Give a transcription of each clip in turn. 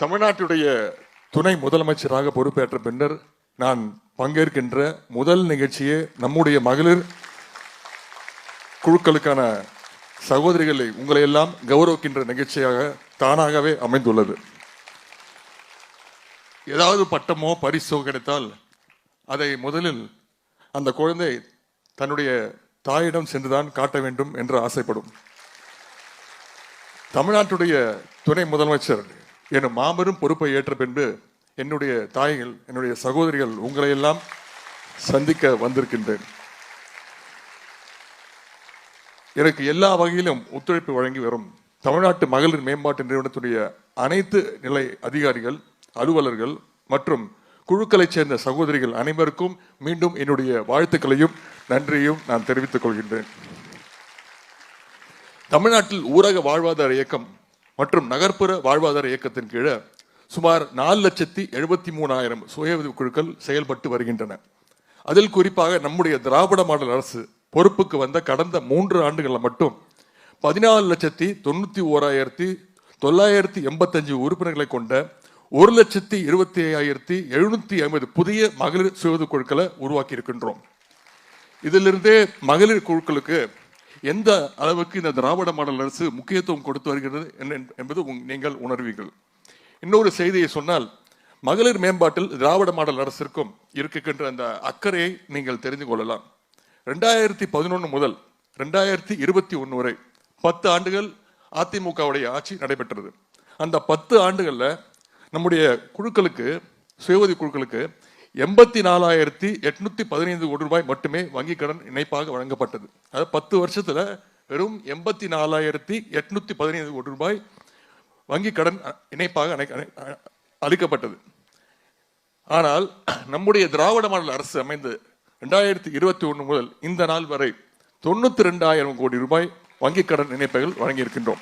தமிழ்நாட்டுடைய துணை முதலமைச்சராக பொறுப்பேற்ற பின்னர் நான் பங்கேற்கின்ற முதல் நிகழ்ச்சியே நம்முடைய மகளிர் குழுக்களுக்கான சகோதரிகளை உங்களை எல்லாம் கௌரவிக்கின்ற நிகழ்ச்சியாக தானாகவே அமைந்துள்ளது. ஏதாவது பட்டமோ பரிசோ கிடைத்தால் அதை முதலில் அந்த குழந்தை தன்னுடைய தாயிடம் சென்றுதான் காட்ட வேண்டும் என்று ஆசைப்படும். தமிழ்நாட்டுடைய துணை முதலமைச்சர் எனும் மாபெரும் பொறுப்பை ஏற்ற பின்பு என்னுடைய தாய்கள் என்னுடைய சகோதரிகள் உங்களை எல்லாம் சந்திக்க வந்திருக்கின்றேன். எனக்கு எல்லா வகையிலும் ஒத்துழைப்பு வழங்கி வரும் தமிழ்நாட்டு மகளிர் மேம்பாட்டு நிறுவனத்துடைய அனைத்து நிலை அதிகாரிகள் அலுவலர்கள் மற்றும் குழுக்களைச் சேர்ந்த சகோதரிகள் அனைவருக்கும் மீண்டும் என்னுடைய வாழ்த்துக்களையும் நன்றியையும் நான் தெரிவித்துக் கொள்கின்றேன். தமிழ்நாட்டில் ஊரக வாழ்வாதார இயக்கம் மற்றும் நகர்ப்புற வாழ்வாதார இயக்கத்தின் கீழே சுமார் நாலு லட்சத்தி எழுபத்தி மூணாயிரம் சுய உதவி குழுக்கள் செயல்பட்டு வருகின்றன. அதில் குறிப்பாக நம்முடைய திராவிட மாடல் அரசு பொறுப்புக்கு வந்த கடந்த மூன்று ஆண்டுகளில் மட்டும் பதினாலு லட்சத்தி தொண்ணூற்றி ஓராயிரத்தி தொள்ளாயிரத்தி எண்பத்தஞ்சு உறுப்பினர்களை கொண்ட ஒரு லட்சத்தி இருபத்தி ஐயாயிரத்தி எழுநூற்றி ஐம்பது புதிய மகளிர் சுய உதவி குழுக்களை உருவாக்கி இருக்கின்றோம் இதிலிருந்தே மகளிர் குழுக்களுக்கு எந்த அளவுக்கு இந்த திராவிட மாடல் அரசு முக்கியத்துவம் கொடுத்து வருகிறது என்பது உங்- நீங்கள் உணர்வீர்கள். இன்னொரு செய்தியை சொன்னால் மகளிர் மேம்பாட்டில் திராவிட மாடல் அரசிற்கும் இருக்கின்ற அந்த அக்கறையை நீங்கள் தெரிந்து கொள்ளலாம். ரெண்டாயிரத்தி பதினொன்று முதல் ரெண்டாயிரத்தி இருபத்தி ஒன்று வரை பத்து ஆண்டுகள் அதிமுகவுடைய ஆட்சி நடைபெற்றது. அந்த பத்து ஆண்டுகளில் நம்முடைய குழுக்களுக்கு சுயவதி குழுக்களுக்கு எண்பத்தி நாலாயிரத்தி எட்நூத்தி பதினைந்து கோடி ரூபாய் மட்டுமே வங்கிக் கடன் இணைப்பாக வழங்கப்பட்டது. அதாவது பத்து வருஷத்துல வெறும் எண்பத்தி நாலாயிரத்தி எட்நூத்தி பதினைந்து கோடி ரூபாய் வங்கிக் கடன் இணைப்பாக அணை- அளிக்கப்பட்டது. ஆனால் நம்முடைய திராவிட மாடல் அரசு அமைந்து ரெண்டாயிரத்தி இருபத்தி ஒன்று முதல் இந்த நாள் வரை தொண்ணூத்தி ரெண்டாயிரம் கோடி ரூபாய் வங்கிக் கடன் இணைப்புகள் வழங்கியிருக்கின்றோம்.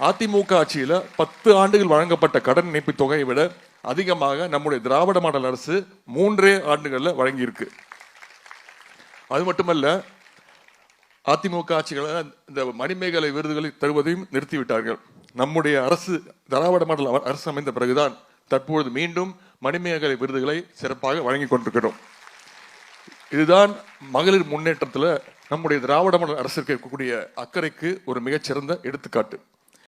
அதிமுக ஆட்சியில பத்து ஆண்டுகள் வழங்கப்பட்ட கடன் இணைப்பு தொகையை விட அதிகமாக நம்முடைய திராவிட மாடல் அரசு மூன்றே ஆண்டுகளில் வழங்கியிருக்கு. அது மட்டுமல்ல அதிமுக ஆட்சிகளை இந்த மணிமேகலை விருதுகளை தருவதையும் நிறுத்திவிட்டார்கள். நம்முடைய அரசு திராவிட மாடல் அரசு அமைந்த பிறகுதான் தற்பொழுது மீண்டும் மணிமேகலை விருதுகளை சிறப்பாக வழங்கி கொண்டிருக்கிறோம். இதுதான் மகளிர் முன்னேற்றத்தில் நம்முடைய திராவிட மாடல் அரசிற்கு இருக்கக்கூடிய அக்கறைக்கு ஒரு மிகச்சிறந்த எடுத்துக்காட்டு.